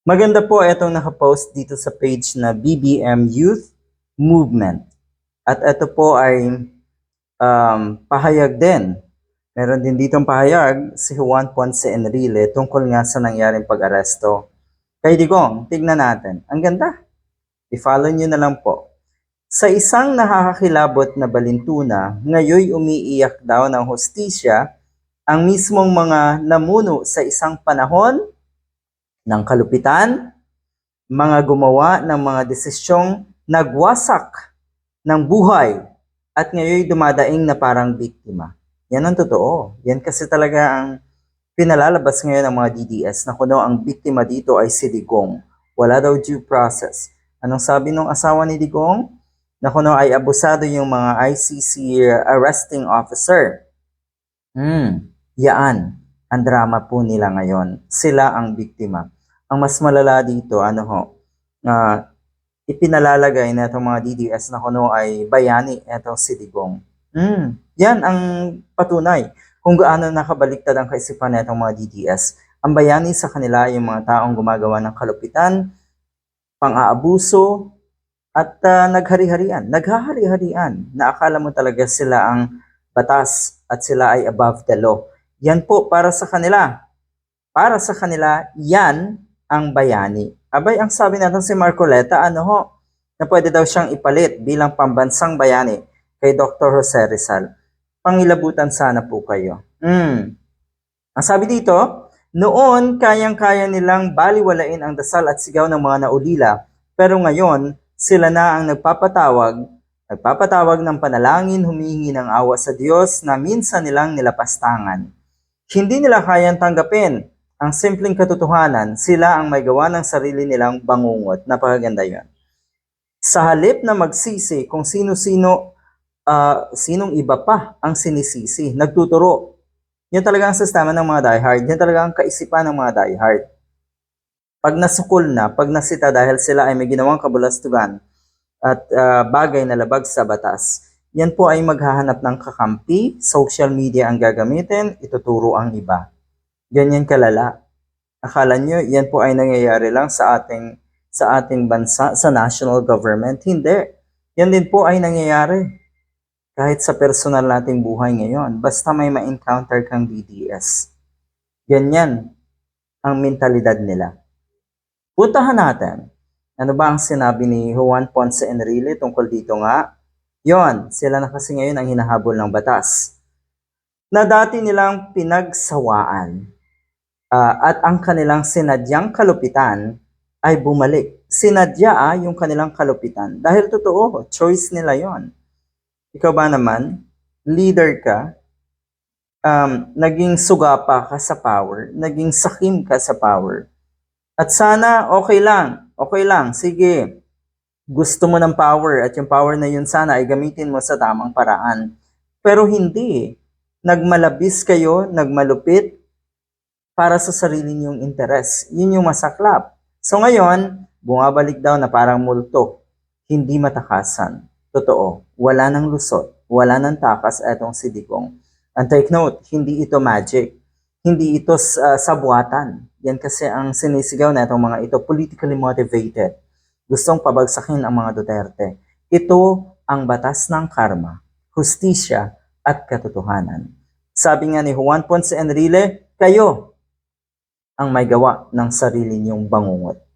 Maganda po itong nakapost dito sa page na BBM Youth Movement. At ito po ay um, pahayag din. Meron din ditong pahayag si Juan Ponce Enrile tungkol nga sa nangyaring pag-aresto. Kay Digong, tignan natin. Ang ganda. I-follow nyo na lang po. Sa isang nakakakilabot na balintuna, ngayoy umiiyak daw ng hostisya ang mismong mga namuno sa isang panahon ng kalupitan, mga gumawa ng mga desisyong nagwasak ng buhay at ngayon dumadaing na parang biktima. Yan ang totoo. Yan kasi talaga ang pinalalabas ngayon ng mga DDS na kuno ang biktima dito ay si Digong. Wala daw due process. Anong sabi ng asawa ni Digong? Na kuno ay abusado yung mga ICC arresting officer. Hmm, yaan ang drama po nila ngayon. Sila ang biktima. Ang mas malala dito, ano ho, na ipinalalagay na itong mga DDS na kuno ay bayani itong si Digong. Hmm, yan ang patunay kung gaano nakabaliktad ang kaisipan nitong mga DDS. Ang bayani sa kanila ay yung mga taong gumagawa ng kalupitan, pang-aabuso, at ah, naghari-harian, naghahari-harian, na akala mo talaga sila ang batas at sila ay above the law. Yan po para sa kanila. Para sa kanila, yan ang bayani. Abay, ang sabi natin si Marcoleta, ano ho, na pwede daw siyang ipalit bilang pambansang bayani kay Dr. Jose Rizal. Pangilabutan sana po kayo. Hmm. Ang sabi dito, noon kayang-kaya nilang baliwalain ang dasal at sigaw ng mga naulila, pero ngayon sila na ang nagpapatawag, nagpapatawag ng panalangin, humihingi ng awa sa Diyos na minsan nilang nilapastangan. Hindi nila kayang tanggapin ang simpleng katotohanan, sila ang may gawa ng sarili nilang bangungot. Napakaganda yun. Sa halip na magsisi kung sino-sino, ah, sinong iba pa ang sinisisi, nagtuturo. Yan talaga ang sistema ng mga diehard. Yan talaga ang kaisipan ng mga diehard. Pag nasukol na, pag nasita dahil sila ay may ginawang kabulastugan at ah, bagay na labag sa batas, yan po ay maghahanap ng kakampi, social media ang gagamitin, ituturo ang iba. Ganyan kalala. Akala nyo, yan po ay nangyayari lang sa ating sa ating bansa, sa national government. Hindi. Yan din po ay nangyayari kahit sa personal nating buhay ngayon. Basta may ma-encounter kang BDS. Ganyan ang mentalidad nila. Puntahan natin. Ano ba ang sinabi ni Juan Ponce Enrile tungkol dito nga? Yon, sila na kasi ngayon ang hinahabol ng batas. Na dati nilang pinagsawaan ah, at ang kanilang sinadyang kalupitan ay bumalik. Sinadya ah, yung kanilang kalupitan. Dahil totoo, choice nila yon. Ikaw ba naman, leader ka, um, naging sugapa ka sa power, naging sakim ka sa power. At sana okay lang, okay lang, sige. Gusto mo ng power at yung power na yun sana ay gamitin mo sa tamang paraan. Pero hindi. Nagmalabis kayo, nagmalupit para sa sarili niyong interes. Yun yung masaklap. So ngayon, bumabalik daw na parang multo. Hindi matakasan. Totoo, wala nang lusot, wala nang takas etong si Digong. And take note, hindi ito magic. Hindi ito uh, sabuatan. Yan kasi ang sinisigaw na itong mga ito, politically motivated. Gustong pabagsakin ang mga Duterte. Ito ang batas ng karma, hustisya at katotohanan. Sabi nga ni Juan Ponce Enrile, kayo ang may gawa ng sarili niyong bangungot.